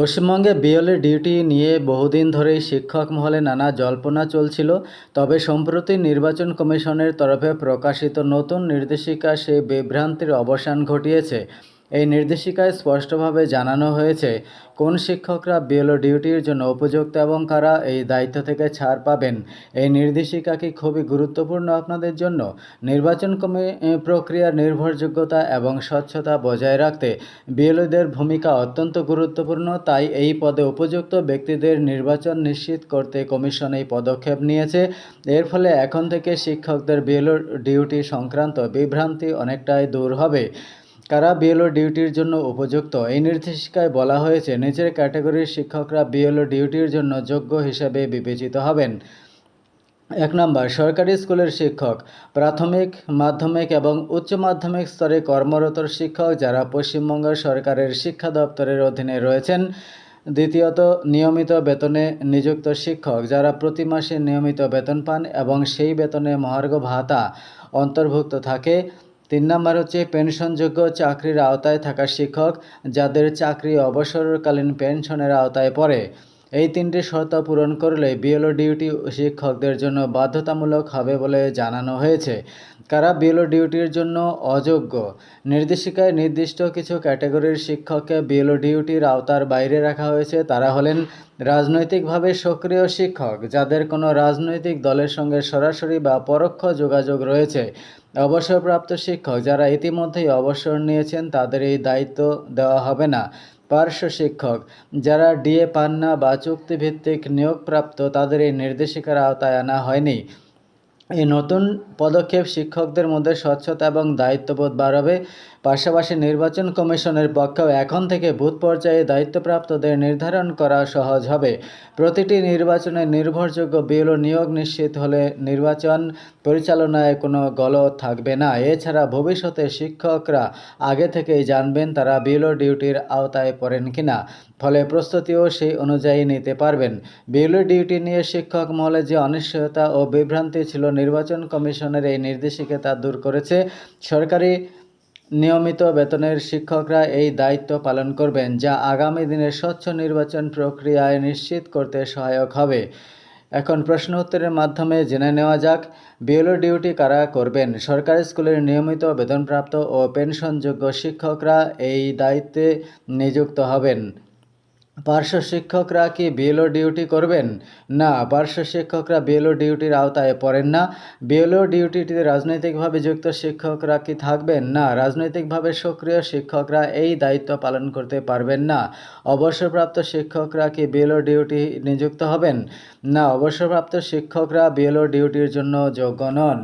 পশ্চিমবঙ্গে BLA duty নিয়ে বহুদিন ধরেই শিক্ষক মহলে নানা জল্পনা চলছিল, তবে সম্প্রতি নির্বাচন কমিশনের তরফে প্রকাশিত নতুন নির্দেশিকা সেই বিভ্রান্তির অবসান ঘটিয়েছে। এই নির্দেশিকায় স্পষ্টভাবে জানানো হয়েছে, কোন শিক্ষকরা বিএলও ডিউটির জন্য উপযুক্ত এবং কারা এই দায়িত্ব থেকে ছাড় পাবেন। এই নির্দেশিকা কি খুবই গুরুত্বপূর্ণ আপনাদের জন্য? নির্বাচন কমি প্রক্রিয়ার নির্ভরযোগ্যতা এবং স্বচ্ছতা বজায় রাখতে বিএলওদের ভূমিকা অত্যন্ত গুরুত্বপূর্ণ, তাই এই পদে উপযুক্ত ব্যক্তিদের নির্বাচন নিশ্চিত করতে কমিশন এই পদক্ষেপ নিয়েছে। এর ফলে এখন থেকে শিক্ষকদের বিএলও ডিউটি সংক্রান্ত বিভ্রান্তি অনেকটাই দূর হবে। কারা বিএলও ডিউটির জন্য উপযুক্ত। এই নির্দেশিকায় বলা হয়েছে, নিচের ক্যাটাগরির শিক্ষকরা বিএলও ডিউটির জন্য যোগ্য হিসেবে বিবেচিত হবেন। এক নম্বর, সরকারি স্কুলের শিক্ষক, প্রাথমিক, মাধ্যমিক এবং উচ্চ মাধ্যমিক স্তরে কর্মরত শিক্ষক যারা পশ্চিমবঙ্গ সরকারের শিক্ষা দপ্তরের অধীনে রয়েছেন। দ্বিতীয়ত, নিয়মিত বেতনে নিযুক্ত শিক্ষক যারা প্রতি মাসে নিয়মিত বেতন পান এবং সেই বেতনে মহার্ঘ ভাতা অন্তর্ভুক্ত থাকে। তিন নম্বর হচ্ছে পেনশনযোগ্য চাকরির আওতায় থাকা শিক্ষক যাদের চাকরি অবসরকালীন পেনশনের আওতায় পড়ে। এই তিনটি শর্ত পূরণ করলে বিএলও ডিউটি শিক্ষকদের জন্য বাধ্যতামূলক হবে বলে জানানো হয়েছে। কারা বিএলও ডিউটির জন্য অযোগ্য? নির্দেশিকায় নির্দিষ্ট কিছু ক্যাটাগরির শিক্ষককে বিএলও ডিউটির আওতার বাইরে রাখা হয়েছে। তারা হলেন রাজনৈতিকভাবে সক্রিয় শিক্ষক যাদের কোনো রাজনৈতিক দলের সঙ্গে সরাসরি বা পরোক্ষ যোগাযোগ রয়েছে। অবসরপ্রাপ্ত শিক্ষক যারা ইতিমধ্যেই অবসর নিয়েছেন, তাদের এই দায়িত্ব দেওয়া হবে না। পার্শ্ব শিক্ষক যারা ডিএ পান না বা চুক্তিভিত্তিক নিয়োগপ্রাপ্ত, তাদের এই নির্দেশিকার আওতায় আনা হয়নি। এই নতুন পদক্ষেপ শিক্ষকদের মধ্যে স্বচ্ছতা এবং দায়িত্ববোধ বাড়াবে। পাশাপাশি নির্বাচন কমিশনের পক্ষেও এখন থেকে বুথ পর্যায়ে দায়িত্বপ্রাপ্তদের নির্ধারণ করা সহজ হবে। প্রতিটি নির্বাচনে নির্ভরযোগ্য বিএলও নিয়োগ নিশ্চিত হলে নির্বাচন পরিচালনায় কোনো গলত থাকবে না। এছাড়া ভবিষ্যতে শিক্ষকরা আগে থেকেই জানবেন তারা বিএলও ডিউটির আওতায় পড়েন কিনা। ফলে প্রস্তুতিও সেই অনুযায়ী নিতে পারবেন। বিএলও ডিউটি নিয়ে শিক্ষক মহলে যে অনিশ্চয়তা ও বিভ্রান্তি ছিল নির্বাচন কমিশনের এই নির্দেশিকা তা দূর করেছে। সরকারি নিয়মিত বেতনের শিক্ষকরা এই দায়িত্ব পালন করবেন, যা আগামী দিনের স্বচ্ছ নির্বাচন প্রক্রিয়ায় নিশ্চিত করতে সহায়ক হবে। এখন প্রশ্ন উত্তরের মাধ্যমে জেনে নেওয়া যাক, বিএলও ডিউটি কারা করবেন? সরকারি স্কুলের নিয়মিত বেতনপ্রাপ্ত ও পেনশনযোগ্য শিক্ষকরা এই দায়িত্বে নিযুক্ত হবেন। পার্শ্ব শিক্ষকরা কি বিএলও ডিউটি করবেন? না, পার্শ্ব শিক্ষকরা বিএলও ডিউটির আওতায় পড়েন না। বিএলও ডিউটিতে রাজনৈতিকভাবে যুক্ত শিক্ষকরা কি থাকবেন? না, রাজনৈতিকভাবে সক্রিয় শিক্ষকরা এই দায়িত্ব পালন করতে পারবেন না। অবসরপ্রাপ্ত শিক্ষকরা কি বিএলও ডিউটি নিযুক্ত হবেন? না, অবসরপ্রাপ্ত শিক্ষকরা বিএলও ডিউটির জন্য যোগ্য নন।